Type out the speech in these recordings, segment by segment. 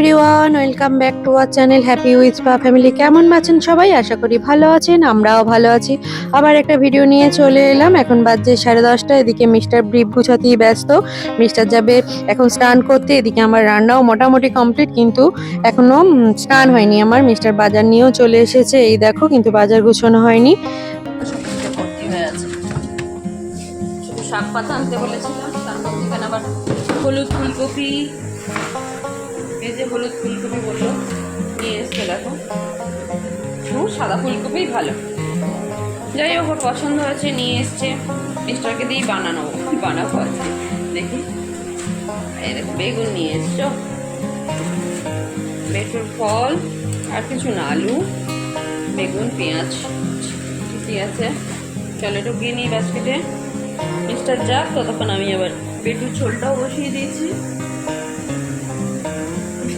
Everyone welcome back to our channel happy with পা family কেমন আছেন সবাই? আশা করি ভালো আছেন আমরাও ভালো আছি। আবার একটা ভিডিও নিয়ে চলে এলাম। এখন বাজছে সাড়ে দশটা এদিকে মিস্টার ব্রিফ গুছাতেই ব্যস্ত। মিস্টার যাবে এখন স্নান করতে এদিকে আমার রান্নাও মোটামুটি কমপ্লিট কিন্তু এখনও উম, স্নান হয়নি আমার। মিস্টার বাজার নিয়েও চলে এসেছে এই দেখো কিন্তু বাজার গুছানো হয়নি। হয়ে শাক পাতা আনতে বলেছিলাম তার মধ্যে আবার হলুদ ফুলকপি এই যে হলুদ ফুলকপি বলল নিয়ে এসছে দেখো। সাদা ফুলকপিই ভালো। যাই হোক, ওর পছন্দ হয়েছে, নিয়ে এসছে। মিস্টারকে দিয়েই বানানো, বানাবো আজকে দেখি। বেগুন নিয়ে এসছো। বেটুর ফল, আর কিছু না, আলু, বেগুন, পেঁয়াজ ঠিক আছে। চলো একটু গিয়ে নিই বাস্কেটে মিস্টার যাক, ততক্ষণ আমি আবার বেটুর ঝোলটাও বসিয়ে দিয়েছি।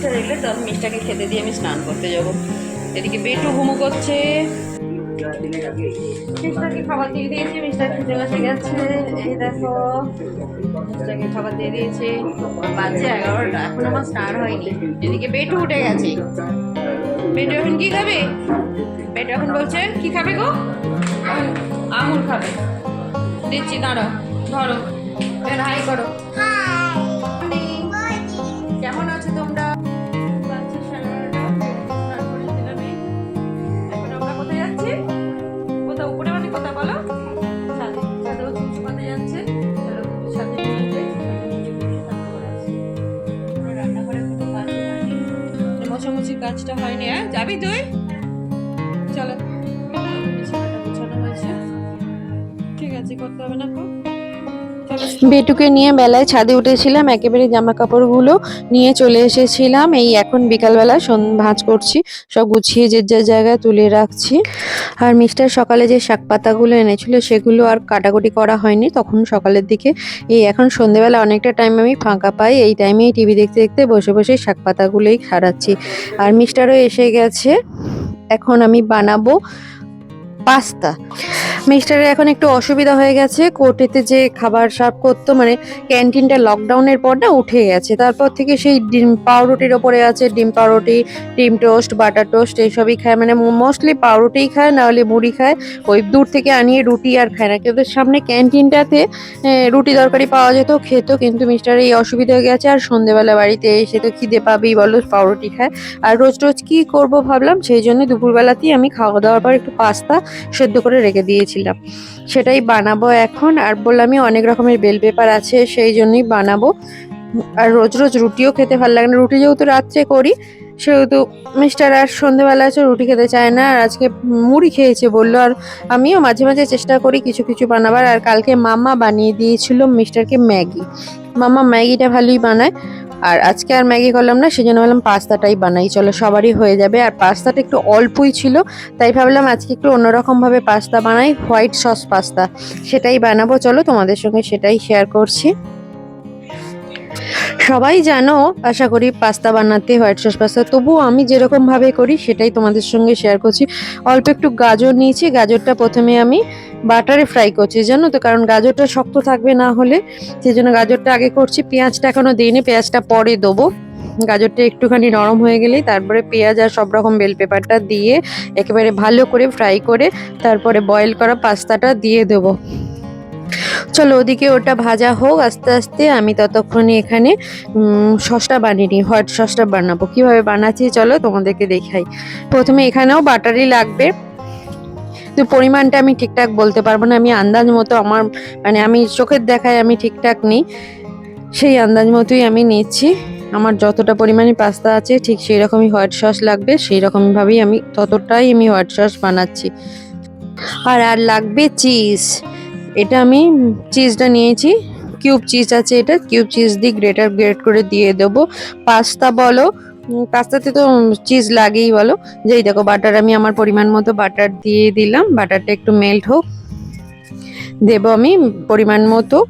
মিস্টার এলে তো আমি মিষ্টাকে খেতে দিয়ে আমি স্নান করতে যাব। এদিকে বেটু ঘুমু করছে। মিস্টারকে খাবার দিয়ে দিয়েছি মিস্টার খেতে বসে গেছে। এই দেখো মিস্টারকে খাবার দিয়ে দিয়েছি। বাজে এগারোটা এখন আমার স্নান হয়নি। এদিকে বেটু উঠে গেছে। বেটু এখন কি খাবে? বেটু এখন বলছে কি খাবে গো? আঙুর খাবে। দিচ্ছি দাঁড়াও ধরো। হাই করো। কেমন আছো কাজটা হয়নি হ্যাঁ? যাবি তুই? চলো। ঠিক আছে করতে হবে না বেটুকে নিয়ে বেলায় ছাদে উঠেছিলাম, একেবারে জামা কাপড়গুলো নিয়ে চলে এসেছিলাম। এই এখন বিকালবেলা ভাঁজ করছি, সব গুছিয়ে যে যার জায়গায় তুলে রাখছি। আর মিস্টার সকালে যে শাক পাতাগুলো এনেছিল, সেগুলো আর কাটাকুটি করা হয়নি। তখন সকালের দিকে এই এখন সন্ধেবেলা অনেকটা টাইম আমি ফাঁকা পাই, এই টাইমেই টিভি দেখতে দেখতে বসে বসে শাক পাতাগুলোই খাড়াচ্ছি আর মিস্টারও এসে গেছে। এখন আমি বানাবো পাস্তা। মিস্টারের এখন একটু অসুবিধা হয়ে গেছে কোর্টেতে যে খাবার সার্ভ করতো মানে ক্যান্টিনটা লকডাউনের পর না উঠে গেছে। তারপর থেকে সেই ডিম পাউরুটির ওপরে আছে, ডিম পাউরুটি, ডিম টোস্ট, বাটার টোস্ট, এইসবই খায়। মানে মোস্টলি পাউরুটিই খায় নাহলে মুড়ি খায়। ওই দূর থেকে আনিয়ে রুটি আর খায় না। কিন্তু সামনে ক্যান্টিনটাতে রুটি তরকারি পাওয়া যেত, খেত। কিন্তু মিস্টার এই অসুবিধা হয়ে গেছে। আর সন্ধেবেলা বাড়িতে এসে তো খিদে পাবেই, বলো, পাউরুটি খায়। আর রোজ রোজ কী করব ভাবলাম, সেই জন্য দুপুরবেলাতেই আমি খাওয়া দাওয়ার পর একটু পাস্তা সেদ্ধ করে রেখে দিয়েছিলাম। সেটাই বানাবো এখন। আর বললামই অনেক রকমের বেল পেপার আছে, সেই জন্যই বানাবো। আর রোজ রোজ রুটিও খেতে ভালো লাগে না। রুটি যেহেতু রাত্রে করি, সেহেতু মিস্টার আর সন্ধেবেলা আছে, রুটি খেতে চায় না। আর আজকে মুড়ি খেয়েছে বলল, আর আমিও মাঝে মাঝে চেষ্টা করি কিছু কিছু বানাবার। আর কালকে মামা বানিয়ে দিয়েছিল মিস্টারকে ম্যাগি। মামা ম্যাগিটা ভালোই বানায়। আর আজকে আর ম্যাগি করলাম না, সেজন্য বললাম পাস্তাটাই বানাই। চলো, সবারই হয়ে যাবে। আর পাস্তাটা একটু অল্পই ছিল, তাই ভাবলাম আজকে একটু অন্যরকমভাবে পাস্তা বানাই, হোয়াইট সস পাস্তা। সেটাই বানাবো। চলো, তোমাদের সঙ্গে সেটাই শেয়ার করছি। সবাই জানো, আশা করি পাস্তা বানাতে হোয়াইট সস পাস্তা, তবুও আমি যেরকম ভাবে করি সেটাই তোমাদের সঙ্গে শেয়ার করছি। অল্প একটু গাজর নিয়েছি, গাজরটা প্রথমে আমি বাটারে ফ্রাই করছি, জানো তো? কারণ গাজরটা শক্ত থাকবে না হলে সেই জন্য গাজরটা আগে করছি, পেঁয়াজটা এখনও দিইনি, পেঁয়াজটা পরে দেবো। গাজরটা একটুখানি নরম হয়ে গেলেই তারপরে পেঁয়াজ আর সব রকম বেল পেপারটা দিয়ে একেবারে ভালো করে ফ্রাই করে তারপরে বয়েল করা পাস্তাটা দিয়ে দেবো। চলো ওদিকে ওটা ভাজা হোক, আস্তে আস্তে আমি ততক্ষণে এখানে সসটা বানিয়ে নিই, হোয়াইট সসটা বানাবো। কীভাবে বানাচ্ছি চলো তোমাদেরকে দেখাই। প্রথমে এখানেও বাটারই লাগবে। তো পরিমাণটা আমি ঠিকঠাক বলতে পারব না, আমি আন্দাজ মতো আমার মানে আমি চোখের দেখায় আমি ঠিকঠাক নিই। সেই আন্দাজ মতোই আমি নিচ্ছি। আমার যতটা পরিমাণে পাস্তা আছে ঠিক সেই রকমই হোয়াইট সস লাগবে সেই রকমভাবেই আমি ততটাই আমি হোয়াইট সস বানাচ্ছি। আর আর লাগবে চিজ। এটা আমি চিজটা নিয়েছি। কিউব চিজ আছে এটা। কিউব চিজ দিয়ে গ্রেটার গ্রেট করে দিয়ে দেবো। পাস্তা বলো পাস্তাতে তো চিজ লাগেই বলো। যেই দেখো বাটার আমি আমার পরিমাণ মতো বাটার দিয়ে দিলাম। বাটারটা একটু মেল্ট হোক। দেবো আমি পরিমাণ মতো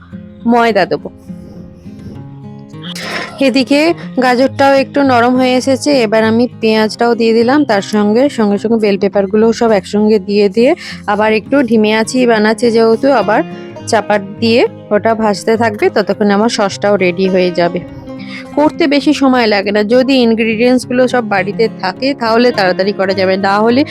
ময়দা দেবো। এদিকে গাজরটাও একটু নরম হয়ে এসেছে। এবার আমি পেঁয়াজটাও দিয়ে দিলাম। তার সঙ্গে সঙ্গে সঙ্গে বেল পেপারগুলোও সব একসঙ্গে দিয়ে দিয়ে আবার একটু ঢিমে আছি, বানাচ্ছে যেহেতু আবার চাপাত দিয়ে ওটা ভাজতে থাকবে, ততক্ষণে আমার সসটাও রেডি হয়ে যাবে। করতে বেশি সময় লাগে না। যদি ইনগ্রিডিয়েন্টসগুলো সব বাড়িতে থাকে, তাহলে তাড়াতাড়ি করা যাবে। না হলে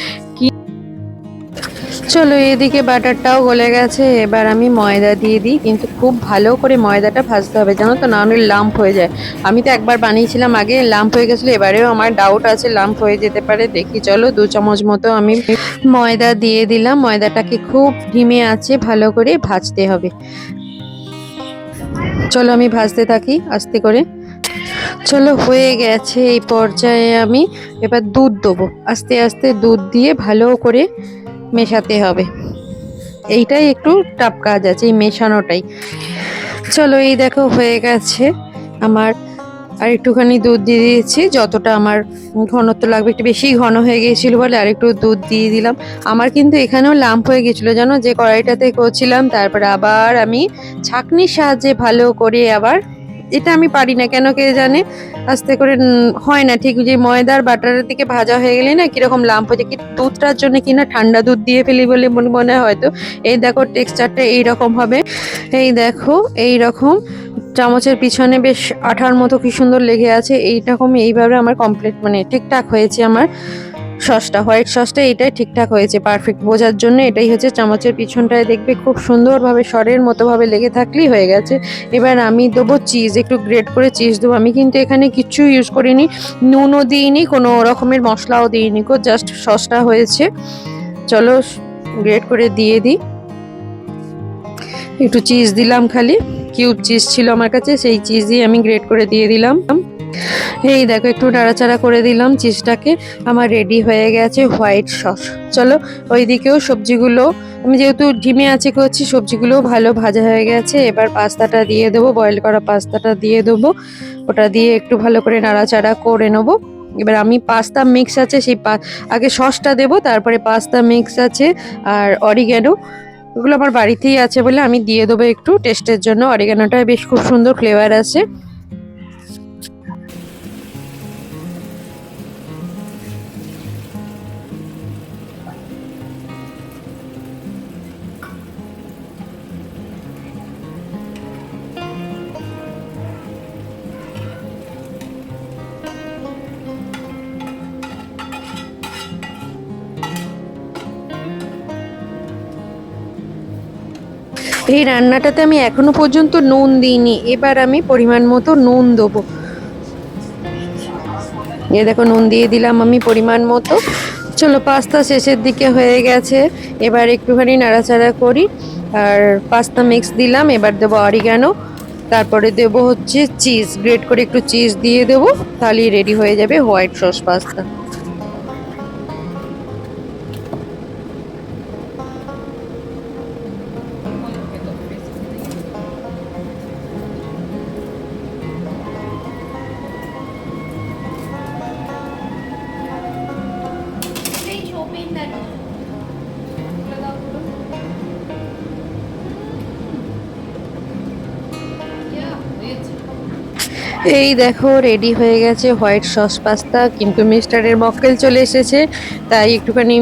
চলো এদিকে বাটারটাও গলে গেছে, এবার আমি ময়দা দিয়ে দিই, কিন্তু খুব ভালো করে ময়দাটা ভাজতে হবে, জানো তো, না হলে লাম্প হয়ে যায়। আমি তো একবার বানিয়েছিলাম আগে লাম্প হয়ে গেছিল, এবারেও আমার ডাউট আছে লাম্প হয়ে যেতে পারে, দেখি চলো, দু চামচ মতো আমি ময়দা দিয়ে দিলাম, ময়দাটাকে খুব ধিমে আছে, ভালো করে ভাজতে হবে। চলো আমি ভাজতে থাকি, আস্তে করে। চলো, হয়ে গেছে এই পর্যায়ে আমি, এবার দুধ দেবো, আস্তে আস্তে দুধ দিয়ে ভালো করে মেশাতে হবে। এইটাই একটু টাপ কাজ আছে, এই মেশানোটাই। চলো, এই দেখো, হয়ে গেছে আমার আর একটুখানি দুধ দিয়ে দিয়েছি। যতটা আমার ঘনত্ব লাগবে, একটু বেশি ঘন হয়ে গিয়েছিল বলে আর একটু দুধ দিয়ে দিলাম। আমার কিন্তু এখানেও লাম্প হয়ে গেছিল জানো? যে কড়াইটাতে করছিলাম, তারপরে আবার আমি ছাঁকনির সাহায্যে ভালো করে আবার, এটা আমি পারি না, কেন কে জানে? আস্তে করে হয় না। ঠিক যে ময়দার বাটারের দিকে ভাজা হয়ে গেলে না কীরকম লাম্প হয়ে যায়। কি দুধটার জন্য কি না ঠান্ডা দুধ দিয়ে ফেলি বলে মনে হয় হয়তো এই দেখো টেক্সচারটা এইরকম হবে। এই দেখো এই রকম চামচের পিছনে বেশ আঠার মতো কি সুন্দর লেগে আছে। এইরকম এইভাবে আমার কমপ্লিট মানে ঠিকঠাক হয়েছে আমার। সসটা হোয়াইট সসটা এটাই ঠিকঠাক হয়েছে পারফেক্ট বোঝার জন্য এটাই হচ্ছে চামচের পিছনটায় দেখবে খুব সুন্দরভাবে স্বরের মতোভাবে লেগে থাকলেই হয়ে গেছে। এবার আমি দেবো চিজ একটু গ্রেট করে চিজ দেবো। আমি কিন্তু এখানে কিচ্ছু ইউজ করিনি, নুনও দিইনি, কোনো রকমের মশলাও দিইনি কো জাস্ট সসটা হয়েছে। চলো গ্রেট করে দিয়ে দিই। একটু চিজ দিলাম খালি কিউব চিজ ছিল আমার কাছে, সেই চিজই আমি গ্রেট করে দিয়ে দিলাম। এই দেখো, একটু নাড়াচাড়া করে দিলাম চিজটাকে। আমার রেডি হয়ে গেছে হোয়াইট সস চলো, ওইদিকেও সবজিগুলো, আমি যেহেতু ডিমে আছে করছি সবজিগুলো ভালো ভাজা হয়ে গেছে। এবার পাস্তাটা দিয়ে দেবো বয়েল করা পাস্তাটা দিয়ে দেবো। ওটা দিয়ে একটু ভালো করে নাড়াচাড়া করে নেব। এবার আমি পাস্তা মিক্স আছে, সেই আগে সসটা দেবো, তারপরে পাস্তা মিক্স আছে আর অরিগ্যানো ওগুলো আমার বাড়িতেই আছে বলে আমি দিয়ে দেবো একটু। টেস্টের জন্য অরিগ্যানোটা বেশ খুব সুন্দর ফ্লেভার আছে এই রান্নাটাতে আমি এখনও পর্যন্ত নুন দিইনি। এবার আমি পরিমাণ মতো নুন দেবো। এ দেখো, নুন দিয়ে দিলাম আমি পরিমাণ মতো। চলো, পাস্তা শেষের দিকে হয়ে গেছে। এবার একটুখানি নাড়াচাড়া করি। আর পাস্তা মিক্স দিলাম, এবার দেবো অরিগানো তারপরে দেবো হচ্ছে চিজ গ্রেট করে একটু চিজ দিয়ে দেবো, তাহলেই রেডি হয়ে যাবে হোয়াইট সস পাস্তা। এই দেখো রেডি হয়ে গেছে হোয়াইট সস পাস্তা কিন্তু মিস্টারের মক্কেল চলে এসেছে, তাই একটুখানি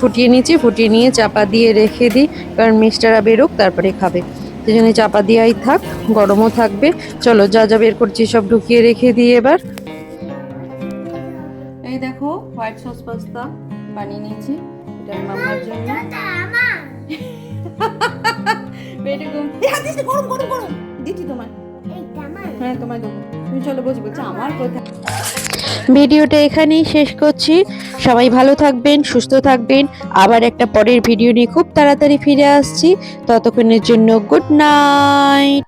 ফুটিয়ে নিয়েছি। ফুটিয়ে নিয়ে চাপা দিয়ে রেখে দিই, কারণ মিস্টাররা বেরোক, তারপরে খাবে। সেই জন্য চাপা দেওয়াই থাক, গরমও থাকবে। চলো, যা যা বের করছি সব ঢুকিয়ে রেখে দিই এবার। এই দেখো হোয়াইট সস পাস্তা বানিয়ে নিয়েছি। এটা মামার জন্য। গরম গরম গরম দিচ্ছি তোমার হ্যাঁ ভিডিওটা এখানেই শেষ করছি। সবাই ভালো থাকবেন, সুস্থ থাকবেন। আবার একটা পরের ভিডিও নিয়ে খুব তাড়াতাড়ি ফিরে আসছি। ততক্ষণের জন্য গুড নাইট।